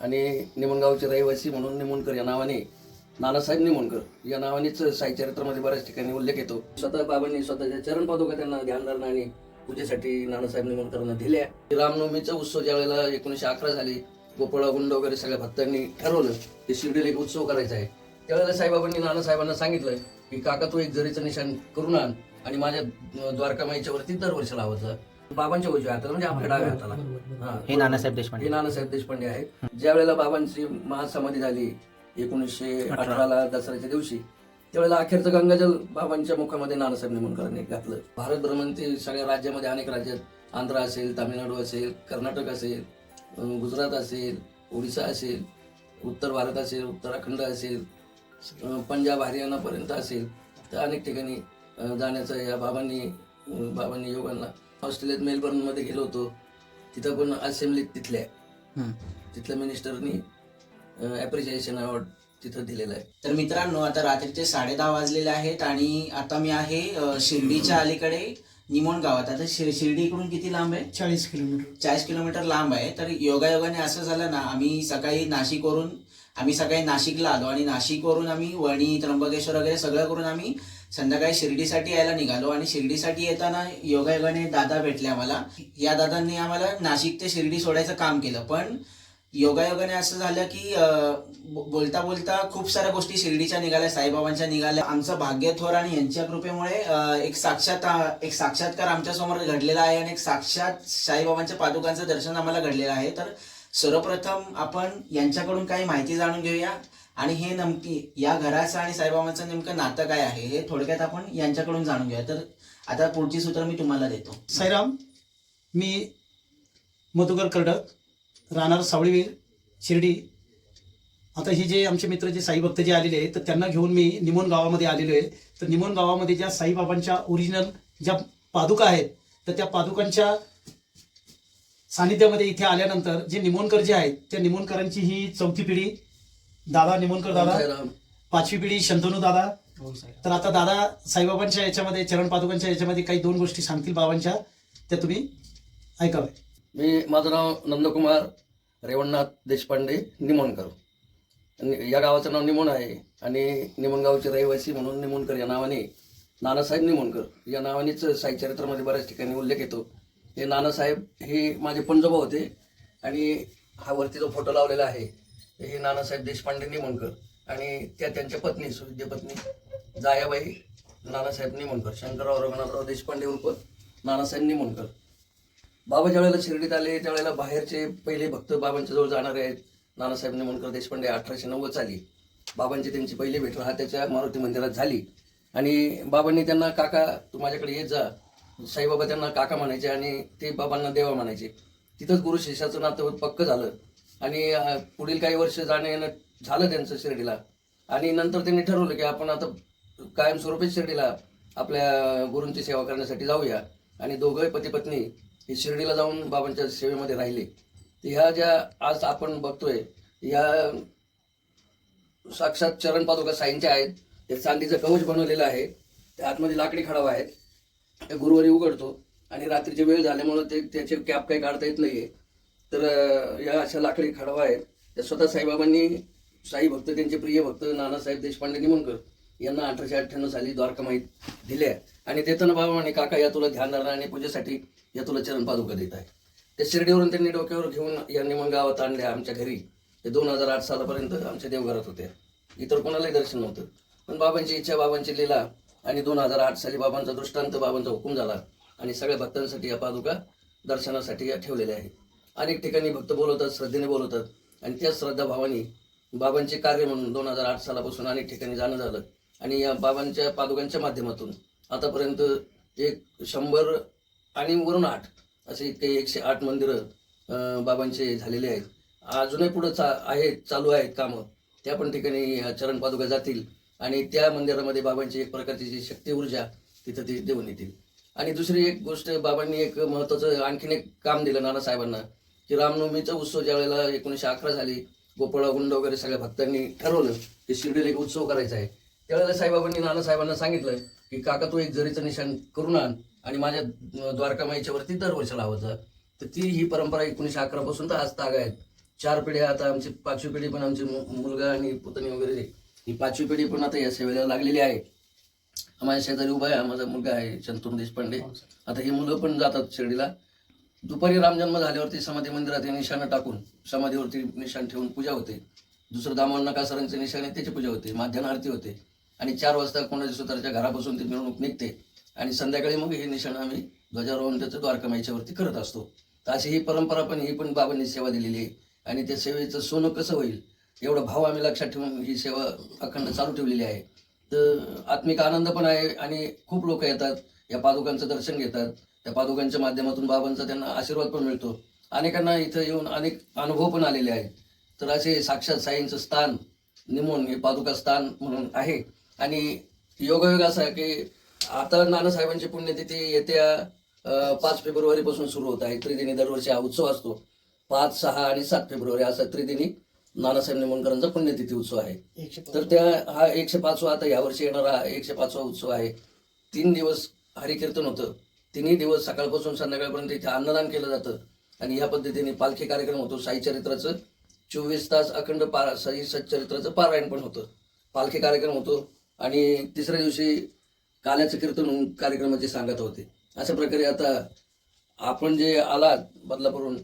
आणि निमणगावचे रहिवासी म्हणून निमोणकर या नावाने नानासाहेब निमोणकर या नावानेच साईचरित्रामध्ये बऱ्याच ठिकाणी उल्लेख येतो. स्वतः बाबांनी स्वतःच्या चरण पादुका त्यांना ध्यानधारणा आणि पूजेसाठी नानासाहेब निमणकरांना दिल्या. रामनवमीचा उत्सव ज्या वेळेला अकरा झाली गोपाळा गुंड वगैरे सगळ्या भक्तांनी ठरवलं की शिर्डीला एक उत्सव करायचा आहे. त्यावेळेला साईबाबांनी नानासाहेबांना सांगितलं की काका तू एक जरीचं निशाण करून आण आणि माझ्या द्वारकामाईच्या वरती दरवर्षी लावत बाबांच्या उजव्या हाताला म्हणजे आपल्या डाव्या हाताला हा. हे नानासाहेब हे देशपांडे नानासाहेब देशपांडे आहेत. ज्या वेळेला बाबांची महासमाधी झाली एकोणीसशे अठराला दसऱ्याच्या दिवशी त्यावेळेला अखेरचं गंगाजल बाबांच्या मुखामध्ये नानासाहेब निमणकरांनी घातलं. भारत भ्रमण ते सगळ्या राज्यामध्ये अनेक राज्यात आंध्र असेल तामिळनाडू असेल कर्नाटक असेल अं, गुजरात असेल ओडिसा असेल उत्तर भारत असेल उत्तराखंड असेल अं, पंजाब हरियाणापर्यंत असेल. तर अनेक ठिकाणी अं, जाण्याचं या बाबांनी अं, बाबांनी योगांना ऑस्ट्रेलियात मेलबर्नमध्ये गेलो होतो. तिथं पण असेंब्लीत तिथल्या. तिथल्या मिनिस्टरनी ॲप्रिशिएशन अवॉर्ड तिथं दिलेला आहे. तर मित्रांनो आता रात्रीचे साडे दहा वाजलेले आहेत आणि आता मी आहे शिर्डीच्या अलीकडे निमोण गावात. आता शि- शिर्डी इकडून किती लांब आहे? चाळीस किलोमीटर. चाळीस किलोमीटर लांब आहे. तर योगायोगाने असं झालं ना आम्ही सकाळी नाशिकवरून आम्ही सकाळी नाशिकला आलो आणि नाशिकवरून आम्ही वणी त्र्यंबकेश्वर वगैरे सगळं करून आम्ही संध्याकाळी शिर्डीसाठी यायला निघालो आणि शिर्डीसाठी येताना योगायोगाने दादा भेटले आम्हाला. या दादांनी आम्हाला नाशिक ते शिर्डी सोडायचं काम केलं. पण योगायोगाने असं झालं की बोलता बोलता खूप साऱ्या गोष्टी शिर्डीच्या निघाल्या साईबाबांच्या निघाल्या. आमचं भाग्य थोर आणि यांच्या कृपेमुळे एक साक्षात एक साक्षात्कार आमच्यासमोर घडलेला आहे आणि एक साक्षात साईबाबांच्या पादुकांचं दर्शन आम्हाला घडलेलं आहे. तर सर्वप्रथम आपण यांच्याकडून काही माहिती जाणून घेऊया. आणि हे नमकी या घराचं आणि साईबाबांचं नेमकं नातं काय आहे हे थोडक्यात आपण यांच्याकडून जाणून घेऊया. तर आता पुढची सूत्र मी तुम्हाला देतो. साईराम मी मधुकर कर्डक राहणार सावळीवीर शिर्डी. आता हे जे आमचे मित्र जे साई भक्त जे आलेले आहेत तर त्यांना घेऊन मी निमोन गावामध्ये आलेलो आहे. तर निमोन गावामध्ये ज्या साईबाबांच्या ओरिजिनल ज्या पादुका आहेत तर त्या पादुकांच्या सानिध्यामध्ये इथे आल्यानंतर जे निमोनकर जे आहेत त्या निमोनकरांची ही चौथी पिढी दादा निमोनकर दादा. पाचवी पिढी शंतनू दादा. तर आता दादा साईबाबांच्या याच्यामध्ये चरण पादुकांच्या याच्यामध्ये काही दोन गोष्टी सांगतील बाबांच्या. त्या तुम्ही ऐकावे मी माझं नाव नंदकुमार रेवणनाथ देशपांडे निमोणकर आणि या गावाचं नाव निमोण आहे. आणि निमोणगावचे रहिवासी म्हणून निमोणकर या नावाने नानासाहेब निमोणकर या नावानेच साई चरित्रामध्ये बऱ्याच ठिकाणी उल्लेख येतो. हे नानासाहेब हे माझे पंजोबा होते. आणि हा वरती जो फोटो लावलेला आहे हे नानासाहेब देशपांडे निमणकर आणि त्या त्यांच्या पत्नी सुविद्य पत्नी जायाबाई नानासाहेब निमणकर शंकरराव रघुनाथराव देशपांडे उर्फ नानासाहेब निमणकर. बाबा ज्यावेळेला शिर्डीत आले त्यावेळेला बाहेरचे पहिले भक्त बाबांच्या जवळ जाणारे आहेत. नानासाहेब निमणकर देशपांडे अठराशे नव्वद साली. बाबांची त्यांची पहिली भेट राहत्याच्या मारुती मंदिरात झाली. आणि बाबांनी त्यांना काका तू माझ्याकडे येत जा. साईबाबा त्यांना काका म्हणायचे आणि ते बाबांना देवा म्हणायचे. तिथंच गुरु शिष्याचं नातं पक्क झालं. आणि पुढील काही वर्ष जाणं येणं झालं त्यांचं शिर्डीला. आणि नंतर त्यांनी ठरवलं की आपण आता कायमस्वरूपी शिर्डीला आपल्या गुरूंची सेवा करण्यासाठी जाऊया. आणि दोघंही पती पत्नी हे शिर्डीला जाऊन बाबांच्या सेवेमध्ये राहिले. ह्या ज्या आज आपण बघतोय या साक्षात चरण पादुका साईंच्या आहेत. ते चांदीचं कवच बनवलेलं आहे. त्या आतमध्ये लाकडी खडावा आहेत. ते गुरुवारी उघडतो. आणि रात्रीची वेळ झाल्यामुळं ते त्याचे कॅप काही काढता येत नाही आहे तर या अशा लाकडी खडावा आहेत. त्या स्वतः साईबाबांनी साई भक्त त्यांचे प्रिय भक्त नानासाहेब देशपांडे निमणकर यांना अठराशे अठ्ठ्याण्णव साली द्वारकामाईत दिल्या. आणि देताना बाबा म्हणे काका या तुला ध्यानधारणा आणि पूजेसाठी या तुला चरण पादुका देत आहे. त्या शिर्डीवरून त्यांनी डोक्यावर घेऊन या निमण गावात आणल्या आमच्या घरी. ते दोन हजार आठ सालापर्यंत आमच्या देवघरात होत्या इतर कोणालाही दर्शन नव्हतं. पण बाबांची इच्छा बाबांची लीला आणि दोन हजार आठ साली बाबांचा दृष्टांत बाबांचा हुकूम झाला आणि सगळ्या भक्तांसाठी या पादुका दर्शनासाठी या ठेवलेल्या आहेत. अनेक ठिकाणी भक्त बोलवतात श्रद्धेने बोलवतात. आणि त्याच श्रद्धा भावानी बाबांचे कार्य म्हणून दोन हजार आठ सालापासून अनेक ठिकाणी जाणं झालं. आणि या बाबांच्या पादुकांच्या माध्यमातून आतापर्यंत एक शंभर आणि वरून आठ असे इतके एकशे आठ मंदिरं बाबांचे झालेले आहेत. अजूनही पुढं चा आहेत चालू आहेत कामं. त्या पण ठिकाणी चरण पादुका जातील आणि त्या मंदिरामध्ये बाबांची एक प्रकारची जी शक्ती ऊर्जा तिथं ती देऊन येतील. आणि दुसरी एक गोष्ट बाबांनी एक महत्त्वाचं आणखीन एक काम दिलं नानासाहेबांना. की रामनवमीचा उत्सव ज्या वेळेला एकोणीसशे अकरा झाली गोपाळा गुंड वगैरे सगळ्या भक्तांनी ठरवलं की शिर्डीला एक उत्सव करायचा आहे. त्यावेळेला साईबाबांनी नानासाहेबांना सांगितलं की काका तू एक जरीचं निशाण करून आण आणि माझ्या द्वारकामाईच्या वरती दरवर्षी लावत जा तर ती ही परंपरा एकोणीसशे अकरा पासून तर आज ताग आहेत. चार पिढ्या आता आमची पाचवी पिढी पण आमची मुलगा आणि पुतणी वगैरे ही पाचवी पिढी पण आता या सेवेला लागलेली आहे. माझ्या शेजारी उभा आहे माझा मुलगा आहे शंतून देशपांडे. आता ही मुलं पण जातात शिर्डीला. दुपारी रामजन्म झाल्यावरती समाधी मंदिरात हे निशाणं टाकून समाधीवरती निशाण ठेवून पूजा होते. दुसरं दामोदर नकासरांचे निशाण आहे त्याची पूजा होते. माध्यान आरती होते. आणि चार वाजता कोणाच्या सुतारच्या घरापासून ती मिरवणूक निघते. आणि संध्याकाळी मग हे निशाण आम्ही ध्वजारोहण त्याचं द्वारकामाईच्यावरती करत असतो. तर अशी ही परंपरा पण ही पण बाबांनी सेवा दिलेली आहे. आणि त्या सेवेचं सोनं कसं होईल एवढा भाव आम्ही लक्षात ठेवून ही सेवा अखंड चालू ठेवलेली आहे. तर आत्मिक आनंद पण आहे आणि खूप लोक येतात या पादुकांचं दर्शन घेतात. त्या पादुकांच्या माध्यमातून बाबांचा त्यांना आशीर्वाद पण मिळतो. अनेकांना इथं येऊन अनेक अनुभव पण आलेले आहेत. तर असे साक्षात साईंचं स्थान निमोन हे पादुका स्थान म्हणून आहे. आणि योगायोग असा की आता नानासाहेबांची पुण्यतिथी येत्या पाच फेब्रुवारीपासून सुरू होत आहे. त्रिदिनी दरवर्षी हा उत्सव असतो. पाच सहा आणि सात फेब्रुवारी असा त्रिदिनी नानासाहेब निमोणकरांचा पुण्यतिथी उत्सव आहे. तर त्या हा एकशे पाचवा आता यावर्षी येणारा एकशे पाचवा उत्सव आहे. तीन दिवस हरिकीर्तन होतं. तिन्ही दिवस सकाळपासून संध्याकाळपर्यंत इथे अन्नदान केलं जातं. आणि या पद्धतीने पालखी कार्यक्रम होतो. साई चरित्राचं चोवीस तास अखंड पार साई सच्चरित्राचं पारायण पण होतं. पालखी कार्यक्रम होतो. आणि तिसऱ्या दिवशी काल्याचं कीर्तन कार्यक्रमाचे कार्यक्रमाची सांगत होते. अशा प्रकारे आता आपण जे आलात बदलापूरून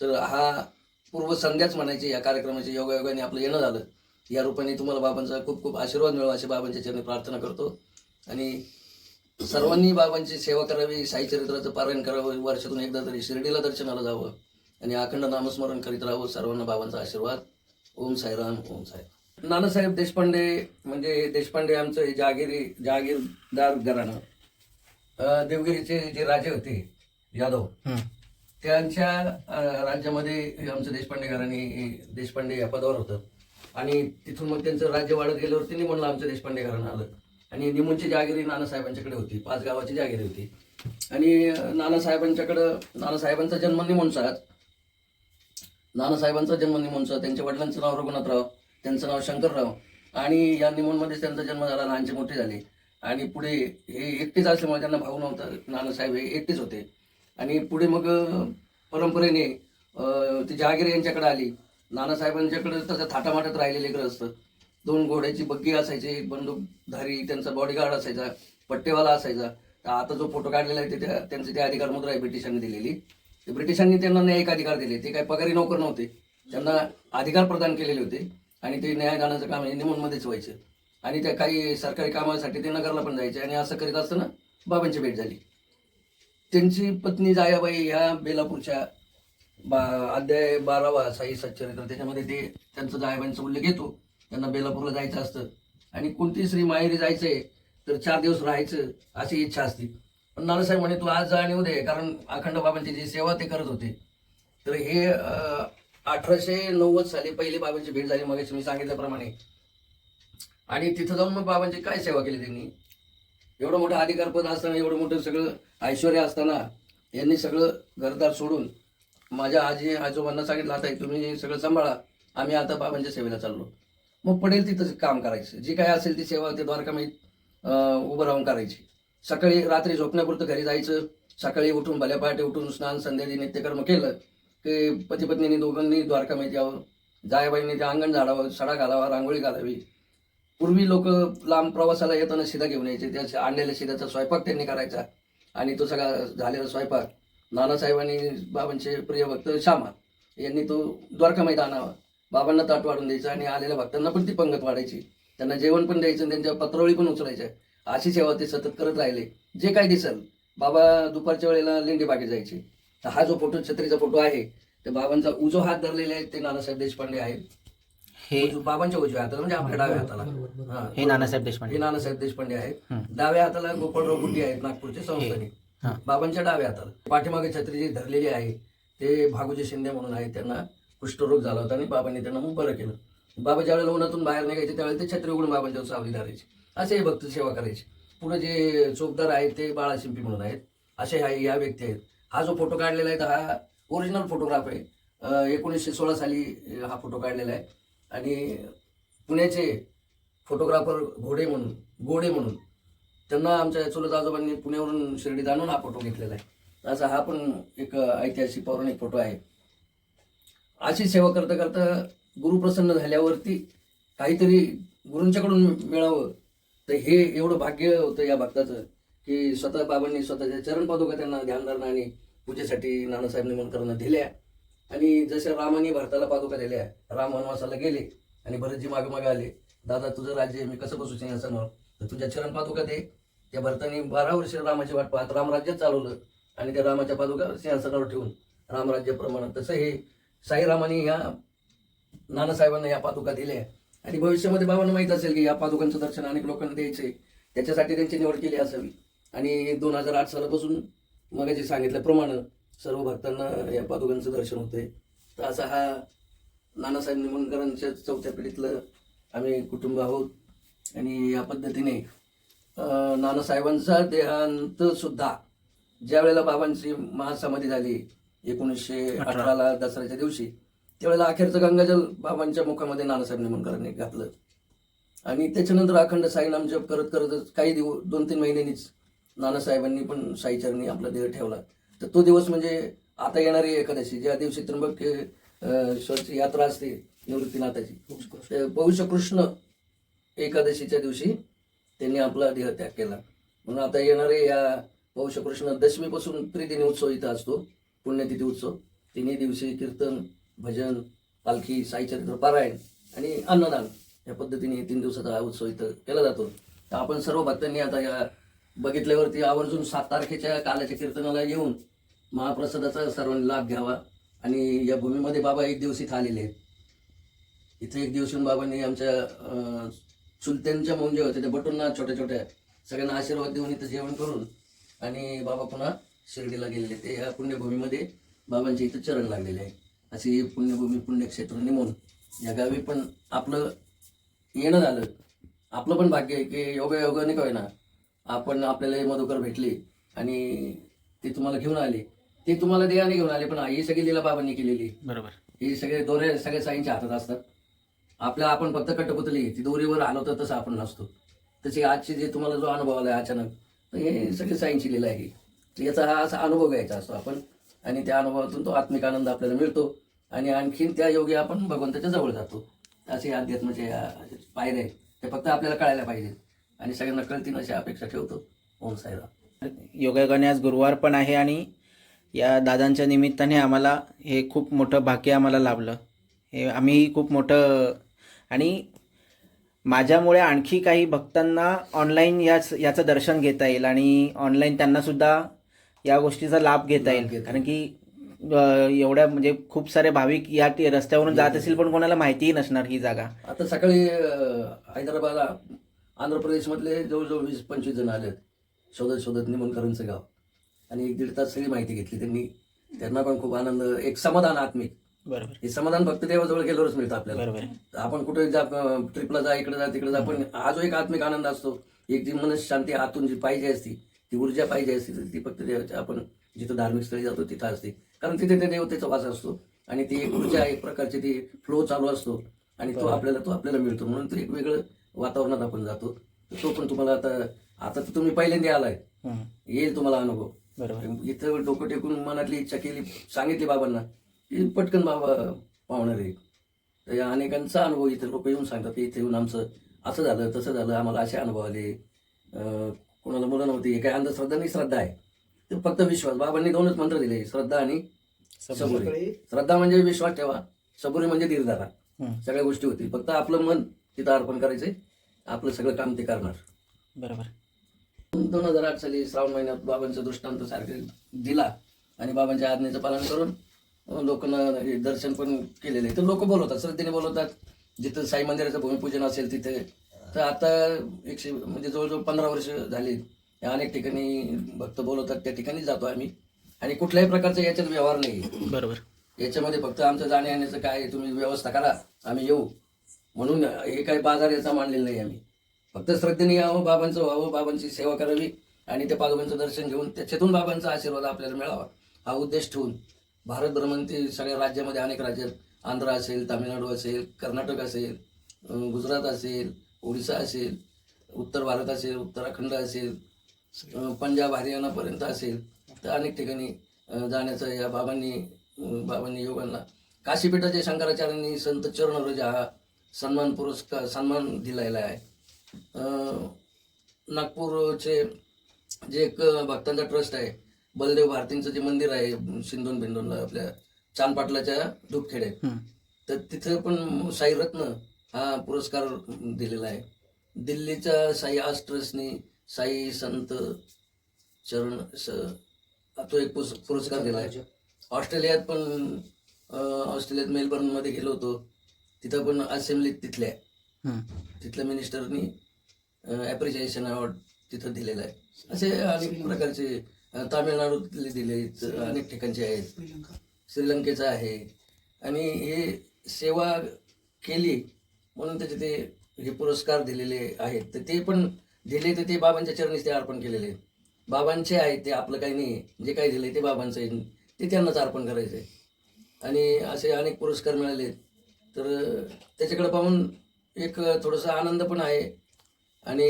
तर हा पूर्व संध्याच म्हणायची या कार्यक्रमाची योगायोगाने आपलं येणं झालं. या रूपाने तुम्हाला बाबांचा खूप खूप आशीर्वाद मिळवा अशी बाबांच्या चरणी प्रार्थना करतो. आणि सर्वांनी बाबांची सेवा करावी साई चरित्राचं पारायण करावं वर्षातून एकदा तरी शिर्डीला दर्शनाला जावं आणि अखंड नामस्मरण करीत राहावं सर्वांना बाबांचा आशीर्वाद. ओम साईराम ओम साई नानासाहेब देशपांडे म्हणजे देशपांडे आमचं हे जहागिरी जहागीरदार घराणं. देवगिरीचे जे राजे होते यादव त्यांच्या राज्यामध्ये आमचं देशपांडे घराणे देशपांडे या पदावर होतं. आणि तिथून मग त्यांचं राज्य वाढत गेल्यावरती निमोनला आमचं देशपांडे घराणं आलं. आणि निमूनची जागिरी नानासाहेबांच्याकडे होती पाच गावाची जहागिरी होती. आणि नानासाहेबांच्याकडं नानासाहेबांचा जन्म निमोनचा नानासाहेबांचा जन्म निमोनचा त्यांच्या वडिलांचं नाव रघुनाथराव त्यांचं नाव शंकरराव. आणि या निमूनमध्येच त्यांचा जन्म झाला लहानचे मोठे झाले. आणि पुढे हे एकटेच असल्यामुळे त्यांना भाऊ नव्हता नानासाहेब हे एकटेच होते. आणि पुढे मग परंपरेने ती जहागीर यांच्याकडे आली. नानासाहेबांच्याकडे तसं थाटामाटात राहिलेले ग्रस्त दोन घोड्याची बग्गी असायची एक बंदूकधारी त्यांचा बॉडीगार्ड असायचा पट्टेवाला असायचा. तर आता जो फोटो काढलेला आहे ते त्या त्यांचे ते अधिकार मुद्रा आहे ब्रिटिशांनी दिलेली. ते ब्रिटिशांनी त्यांना न्यायिक अधिकार दिले. ते काही पगारी नोकर नव्हते. त्यांना अधिकार प्रदान केलेले होते आणि ते न्यायदानाचं काम हे निमूनमध्येच व्हायचं. आणि त्या काही सरकारी कामासाठी ते नगरला पण जायचे आणि असं करीत असताना बाबांची भेट झाली. त्यांची पत्नी जायाबाई ह्या बेलापूरच्या बा अध्याय बारावा साई सच्चरित्र. त्याच्यामध्ये ते त्यांचं जायाबाईंचा उल्लेख येतो. त्यांना बेलापूरला जायचं असतं. आणि कोणती स्त्री माहेरी जायचंय तर चार दिवस राहायचं अशी इच्छा असते. पण नानासाहेब म्हणे तू आज जा आणि उद्या कारण अखंड बाबांची जी सेवा ते करत होते. तर हे अठराशे नव्वद साली पहिली बाबांची भेट झाली मग मी सांगितल्याप्रमाणे. आणि तिथं जाऊन मग बाबांची काय सेवा केली त्यांनी? एवढं मोठं अधिकार पद असताना एवढं मोठं सगळं ऐश्वर असताना यांनी सगळं घरदार सोडून माझ्या आजी आजोबांना सांगितलं आता तुम्ही सगळं सांभाळा. आम्ही आता बाबांच्या सेवेला चाललो. मग पडेल तिथं काम करायचं. जी काय असेल ती सेवा ते द्वारकामाईत उभं राहून करायची. सकाळी रात्री झोपण्यापुरतं घरी जायचं. सकाळी उठून भल्या पहाटे उठून स्नान संध्याची नित्यकर्म केलं की पती पत्नीने दोघांनी द्वारकामाईत यावं. जायाबाईंनी ते अंगण झाडावं सडा घालावा रांगोळी घालावी. पूर्वी लोक लांब प्रवासाला येताना शिधा घेऊन यायचे. त्या आणलेल्या शिधाचा स्वयंपाक त्यांनी करायचा. आणि तो सगळा झालेला स्वयंपाक. नानासाहेबांनी बाबांचे प्रिय भक्त श्यामा यांनी तो द्वारकामाईत आणावा. बाबांना ताट वाढून द्यायचं आणि आलेल्या भक्तांना पण ती पंगत वाढायची. त्यांना जेवण पण द्यायचं आणि त्यांच्या पत्रावळी पण उचलायच्या. अशी सेवा ते सतत करत राहिले. जे काय दिसल बाबा दुपारच्या वेळेला लेंडी बागेत जायचे. तर हा जो फोटो छत्रीचा फोटो आहे ते बाबांचा उजो हात धरलेले आहेत ते नानासाहेब देशपांडे आहेत. हे बाबांच्या उजव्या हाताला म्हणजे आपल्या डाव्या हाताला. हा. हे नानासाहेब हे देशपांडे नानासाहेब देशपांडे आहेत. हं. डाव्या हाताला गोपाळराव गुड्डी आहेत नागपूरचे संस्थानिक. हा. बाबांच्या डाव्या हाताला. पाठीमागे छत्री जी धरलेली आहे. ते भागोजी शिंदे म्हणून आहेत त्यांना. कुष्ठरोग झाला होता आणि बाबांनी त्यांना मग बरं केलं. बाबा ज्यावेळेला उन्हातून बाहेर निघायचे त्यावेळेला ते छत्री उघडून बाबांच्यावर सावली धरायचे. असे हे भक्त सेवा करायचे. पुढे जे चोपदार आहेत ते बाळा शिंपी म्हणून आहेत. असे ह्या या व्यक्ती आहेत. हा जो फोटो काढलेला आहे हा ओरिजिनल फोटोग्राफ आहे. एकोणीसशे सोळा साली हा फोटो काढलेला आहे. आणि पुण्याचे फोटोग्राफर घोडे म्हणून गोडे म्हणून त्यांना आमच्या चुलत आजोबांनी पुण्यावरून शिर्डीत आणून हा फोटो घेतलेला आहे. असा हा पण एक ऐतिहासिक पौराणिक फोटो आहे. अशी सेवा करता करता गुरु प्रसन्न झाल्यावरती काहीतरी गुरूंच्याकडून मिळावं. तर हे एवढं भाग्य होतं या भक्ताचं की स्वतः बाबांनी स्वतःच्या चरण पादुका त्यांना ध्यानधारणा आणि पूजेसाठी नानासाहेब निमंत्रणा दिल्या. आणि जशा रामाने भारताला पादुका दिल्या राम वनवासाला गेले आणि भरतजी मागे मागे आले दादा तुझं राज्य मी कसं बसू सिंहासनावर तर तुझ्या चरण पादुका दे. त्या भरताने बारा वर्ष रामाची वाट पाहत रामराज्यात चालवलं आणि त्या रामाच्या पादुका सिंहासनावर ठेवून रामराज्याप्रमाणे तसं हे साईरामाने ह्या नानासाहेबांना या पादुका दिल्या. आणि भविष्यामध्ये बाबांना माहीत असेल की या पादुकांचं दर्शन अनेक लोकांना द्यायचे. त्याच्यासाठी त्यांची निवड केली असावी. आणि दोन हजार आठ सालापासून मग जे सांगितल्याप्रमाणे सर्व भक्तांना या पादुकांचं दर्शन होते तर असा हा नानासाहेब निमंकरांच्या चौथ्या पिढीतलं आम्ही कुटुंब आहोत. आणि या पद्धतीने नानासाहेबांचा देहांत सुद्धा ज्या वेळेला बाबांची महासमाधी झाली एकोणीसशे अठराला दसऱ्याच्या दिवशी त्यावेळेला अखेरचं गंगाजल बाबांच्या मुखामध्ये नानासाहेब निमंकरांनी घातलं. आणि त्याच्यानंतर अखंड साईनाम जप करत करतच काही दिवस दोन तीन महिन्यांनीच नानासाहेबांनी पण साईचरणी आपला देह ठेवला. तर तो दिवस म्हणजे आता येणारी एकादशी ज्या दिवशी त्र्यंबक यात्रा असते निवृत्तीनाथाची. पौष कृष्ण एकादशीच्या दिवशी त्यांनी आपला देह त्याग केला. म्हणून आता येणारे या पौष कृष्ण दशमीपासून त्रिदिनी उत्सव इथं असतो. पुण्यतिथी उत्सव. तिन्ही दिवशी कीर्तन भजन पालखी साईचरित्र पारायण आणि अन्नदान या पद्धतीने तीन दिवसाचा हा उत्सव इथं केला जातो. तर आपण सर्व भक्तांनी आता या बघितल्यावरती आवर्जून सात तारखेच्या कालाच्या कीर्तनाला येऊन महाप्रसादाचा सर्वांनी लाभ घ्यावा आणि या भूमीमध्ये बाबा एक दिवस इथं आलेले आहेत. इथे एक दिवस येऊन बाबांनी आमच्या चुलत्यांच्या मुंजे होते त्या बटूंना छोट्या छोट्या सगळ्यांना आशीर्वाद देऊन इथं जेवण करून आणि बाबा पुन्हा शिर्डीला गेलेले. ते या पुण्यभूमीमध्ये बाबांच्या इथं चरण लागलेले आहे. अशी ही पुण्यभूमी पुण्यक्षेत्र निमून या गावी पण आपलं येणं झालं. आपलं पण भाग्य आहे की योगा योगाने काय ना. आपण आपल्याला मधुकर भेटले आणि ते तुम्हाला घेऊन आले. ते तुम्हाला देवाने घेऊन आले पण ही सगळी लीला बाबांनी केलेली बरोबर. हे सगळे दोरे सगळे साईंच्या हातात असतात. आपल्या आपण फक्त कटपुतली ती दोरीवर हलवतो तसं आपण नसतो. तसे आजचे जे तुम्हाला जो अनुभव आला अचानक हे सगळे साईंची लीला आहे. तर याचा हा असा अनुभव घ्यायचा असतो आपण. आणि त्या अनुभवातून तो आत्मिक आनंद आपल्याला मिळतो. आणि आणखीन त्या योगी आपण भगवंताच्या जवळ जातो. असे अध्यात्माचे म्हणजे, या पायऱ्या आहेत. ते फक्त आपल्याला कळायला पाहिजे आणि सगळ्यांना कळतील अशी अपेक्षा ठेवतो. ओम साईराम. योगायोगाने आज गुरुवार पण आहे आणि या दादांच्या निमित्ताने आम्हाला हे खूप मोठं भाग्य आम्हाला लाभलं. हे आम्ही खूप मोठं आणि माझ्यामुळे आणखी काही भक्तांना ऑनलाईन याच याचं दर्शन घेता येईल आणि ऑनलाईन त्यांनासुद्धा या गोष्टीचा लाभ घेता येईल. कारण की एवढ्या म्हणजे खूप सारे भाविक या रस्त्यावरून जात असतील पण कोणाला माहितीही नसणार ही जागा. आता सकाळी हैदराबाद आंध्र प्रदेशमधले जवळजवळ वीस पंचवीस जण आलेत. शोधत शोधत निमंकरांचं गाव. आणि एक दीड तास सगळी माहिती घेतली त्यांनी. त्यांना पण खूप आनंद एक समाधान आत्मिक. बरोबर. हे समाधान फक्त देवाजवळ गेल्यावरच मिळतं आपल्याला. आपण कुठे जा ट्रिपला जा इकडे जा तिकडे जा पण हा जो एक आत्मिक आनंद असतो. एक जी मन शांती आतून जी पाहिजे असती ती ऊर्जा पाहिजे असती तर ती फक्त देवाच्या आपण जिथं धार्मिक स्थळी जातो तिथं असते. कारण तिथे त्या देवतेचा वास असतो. आणि ती एक ऊर्जा एक प्रकारची ती फ्लो चालू असतो. आणि तो आपल्याला तो आपल्याला मिळतो. म्हणून तो एक वेगळं वातावरणात आपण जातो. तर तो पण तुम्हाला आता आता तर तुम्ही पहिल्यांदा आलाय. येईल तुम्हाला अनुभव. बरोबर. इथं डोकं टेकून मनातली इच्छा केली सांगितली बाबांना की पटकन बाबा पावणार आहे तर या अनेकांचा अनुभव इथे लोक येऊन सांगतात की इथे येऊन आमचं असं झालं तसं झालं आम्हाला असे अनुभव आले. कोणाला मुलं नव्हती हे काही अंधश्रद्धा नाही श्रद्धा आहे. ते फक्त विश्वास. बाबांनी दोनच मंत्र दिले श्रद्धा आणि सबुरी. श्रद्धा म्हणजे विश्वास ठेवा सबुरी म्हणजे धीरधारा. सगळ्या गोष्टी होतील फक्त आपलं मन तिथं अर्पण करायचंय आपलं सगळं काम ते करणार. बरोबर. दोन हजार आठ साली श्रावण महिन्यात बाबांचा दृष्टांत सारखे दिला आणि बाबांच्या आज्ञेचं पालन करून लोकांना हे दर्शन पण केलेले तर लोक बोलवतात श्रद्धेने बोलवतात. जिथं साई मंदिराचं भूमिपूजन असेल तिथे तर आता एकशे म्हणजे जवळजवळ पंधरा वर्ष झाली. या अनेक ठिकाणी भक्त बोलवतात त्या ठिकाणी जातो आम्ही. आणि कुठल्याही प्रकारचा याच्यात व्यवहार नाही. बरोबर. याच्यामध्ये फक्त आमचं जाण्या येण्याचं काय तुम्ही व्यवस्था करा आम्ही येऊ. म्हणून हे काही बाजार याचा मांडलेला नाही आम्ही. फक्त श्रद्धेने यावं बाबांचं व्हावं बाबांची सेवा करावी आणि त्या पादुकांचं दर्शन घेऊन त्याच्यातून बाबांचा आशीर्वाद आपल्याला मिळावा. हा उद्देश ठेवून भारत भ्रमंती सगळ्या राज्यामध्ये अनेक राज्यात आंध्र असेल तामिळनाडू असेल कर्नाटक असेल गुजरात असेल ओडिसा असेल उत्तर भारत असेल उत्तराखंड असेल पंजाब हरियाणापर्यंत असेल तर अनेक ठिकाणी जाण्याचं या बाबांनी बाबांनी योगांना काशीपीठाच्या शंकराचार्यांनी संत चरणरज हा सन्मान पुरस्कार सन्मान दिलेला आहे नागपूरचे जे एक भक्तांचा ट्रस्ट आहे बलदेव भारतींचं जे मंदिर आहे सिंधून बिंदूनला आपल्या चांदपाटलाच्या धूपखेडे. तर तिथं पण साई रत्न हा पुरस्कार दिलेला आहे. दिल्लीच्या साई आस ट्रस्टनी साई संत चरण स तो एक पुस- पुरस्कार दिला आहे. ऑस्ट्रेलियात पण ऑस्ट्रेलियात मेलबर्नमध्ये गेलो होतो. तिथं पण असेंब्लीत तिथल्या हं. तिथल्या मिनिस्टरनी ॲप्रिशिएशन अवॉर्ड तिथं दिलेला आहे. असे अनेक प्रकारचे तामिळनाडूतले दिले अनेक ठिकाणचे आहेत. श्रीलंकेचं आहे. आणि हे सेवा केली म्हणून त्याचे ते हे पुरस्कार दिलेले आहेत तर ते पण दिले तर ते बाबांच्या चरणीच ते अर्पण केलेले. आहेत बाबांचे आहेत ते आपलं काही नाही. जे काही दिले ते बाबांचं आहे. ते त्यांनाच अर्पण करायचं आहे आणि असे अनेक पुरस्कार मिळाले. तर त्याच्याकडे पाहून एक थोडासा आनंद पण आहे. आणि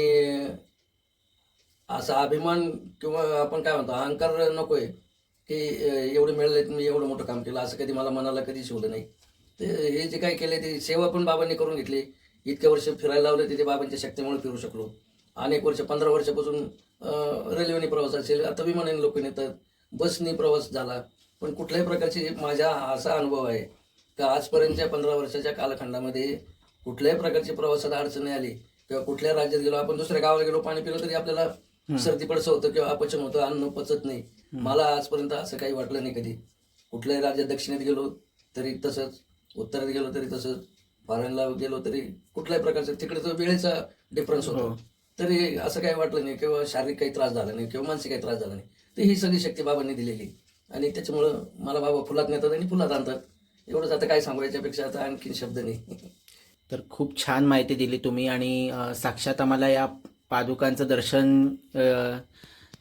असा अभिमान किंवा आपण काय म्हणतो अहंकार नको आहे की एवढे मिळाले मी एवढं मोठं काम केलं. असं कधी मला मनाला कधी शिवलं नाही. ते हे जे काही केले ते सेवा पण बाबांनी करून घेतली. इतक्या वर्ष फिरायला लावले ते ते बाबांच्या शक्तीमुळे फिरू शकलो. अनेक वर्ष पंधरा वर्षापासून रेल्वेने प्रवास असेल आता विमानाने लोक नेतात बसनी प्रवास झाला. पण कुठल्याही प्रकारची माझा असा अनुभव आहे का आजपर्यंतच्या पंधरा वर्षाच्या कालखंडामध्ये कुठल्याही प्रकारची प्रवासात अडचण नाही आली किंवा कुठल्या राज्यात गेलो आपण दुसऱ्या गावाला गेलो पाणी पिलं तरी आपल्याला सर्दी पडसं होतं किंवा अपचन होतं अन्न पचत नाही. मला आजपर्यंत असं काही वाटलं नाही कधी. कुठल्याही राज्यात दक्षिणेत गेलो तरी तसंच. उत्तरेत गेलो तरी तसंच फॉरेनला गेलो तरी कुठल्याही प्रकारचं तिकडे वेळेचा डिफरन्स होतो. तरी असं काही वाटलं नाही किंवा शारीरिक काही त्रास झाला नाही किंवा मानसिक काही त्रास झाला नाही. तर ही सगळी शक्ती बाबांनी दिलेली. आणि त्याच्यामुळं मला बाबा फुलात नेतात आणि फुलात आणतात. एवढंच आता काय सांगू याच्यापेक्षा आता आणखीन शब्द नाही. तर खूप छान माहिती दिली तुम्ही आणि साक्षात आम्हाला या पादुकांचं दर्शन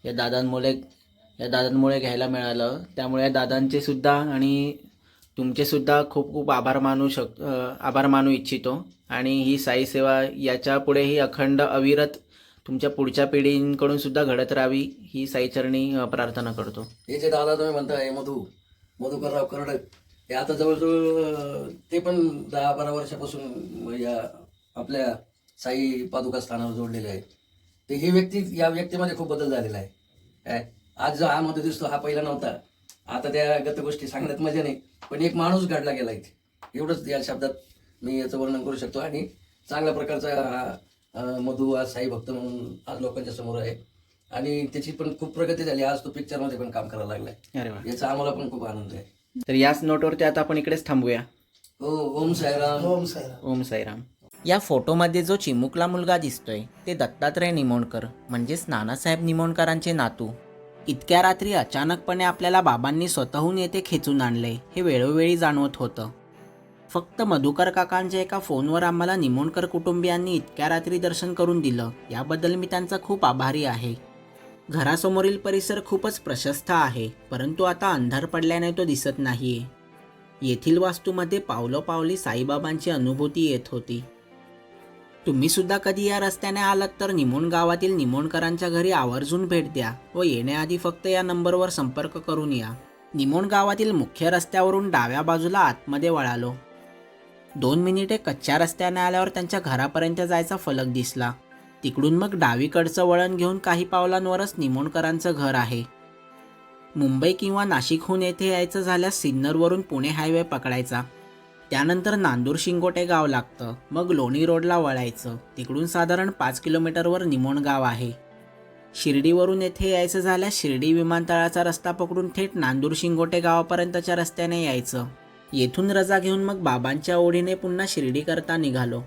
या दादांमुळे या दादांमुळे घ्यायला मिळालं. त्यामुळे या दादांचे सुद्धा आणि तुमचेसुद्धा खूप खूप आभार मानू शक आभार मानू इच्छितो. आणि ही साई सेवा याच्यापुढे ही अखंड अविरत तुमच्या पुढच्या पिढींकडून सुद्धा घडत राहावी ही साईचरणी प्रार्थना करतो. हे जे दादा तुम्ही म्हणताय मधू मधुकरराव कर्डक हे आता जवळजवळ ते पण दहा बारा वर्षापासून या आपल्या साई पादुका स्थानावर जोडलेले आहेत. ते ही व्यक्ती या व्यक्तीमध्ये खूप बदल झालेला आहे. काय आज जो हा मधू दिसतो हा पहिला नव्हता. आता त्या गत गोष्टी सांगण्यात मजा नाही. पण एक माणूस घडला गेला इथे. एवढंच या शब्दात मी याचं वर्णन करू शकतो. आणि चांगल्या प्रकारचा हा मधू आज साई भक्त म्हणून आज लोकांच्या समोर आहे. आणि त्याची पण खूप प्रगती झाली. आज तो पिक्चरमध्ये पण काम करायला लागलाय. अरे वा. याचा आम्हाला पण खूप आनंद आहे. तर याच नोटवरती आता आपण इकडेच थांबूया. हो ओम साईराम. ओम साईराम. ओम साईराम. या फोटोमध्ये जो चिमुकला मुलगा दिसतोय ते दत्तात्रय निमोणकर म्हणजेच नानासाहेब निमोणकरांचे नातू. इतक्या रात्री अचानकपणे आपल्याला बाबांनी स्वतःहून येथे खेचून आणले हे वेळोवेळी जाणवत होतं. फक्त मधुकर काकांच्या एका फोनवर आम्हाला निमोणकर कुटुंबियांनी इतक्या रात्री दर्शन करून दिलं याबद्दल मी त्यांचा खूप आभारी आहे. घरासमोरील परिसर खूपच प्रशस्त आहे परंतु आता अंधार पडल्याने तो दिसत नाहीये. येथील वास्तूमध्ये पावलोपावली साईबाबांची अनुभूती येत होती. तुम्ही सुद्धा कधी या रस्त्याने आलात तर निमोण गावातील निमोणकरांच्या घरी आवर्जून भेट द्या व येण्याआधी फक्त या नंबरवर संपर्क करून या. निमोण गावातील मुख्य रस्त्यावरून डाव्या बाजूला आतमध्ये वळालो. दोन मिनिटे कच्च्या रस्त्याने आल्यावर त्यांच्या घरापर्यंत जायचा फलक दिसला. तिकडून मग डावीकडचं वळण घेऊन काही पावलांवरच निमोणकरांचं घर आहे. मुंबई किंवा नाशिकहून येथे यायचं झाल्यास सिन्नरवरून पुणे हायवे पकडायचा. त्यानंतर नांदूर शिंगोटे गाव लागतं. मग लोणी रोडला वळायचं. तिकडून साधारण पाच किलोमीटरवर निमोण गाव आहे. शिर्डीवरून येथे यायचं झाल्यास शिर्डी विमानतळाचा रस्ता पकडून थेट नांदूर शिंगोटे गावापर्यंतच्या रस्त्याने यायचं. येथून रजा घेऊन मग बाबांच्या ओढीने पुन्हा शिर्डीकरता निघालो.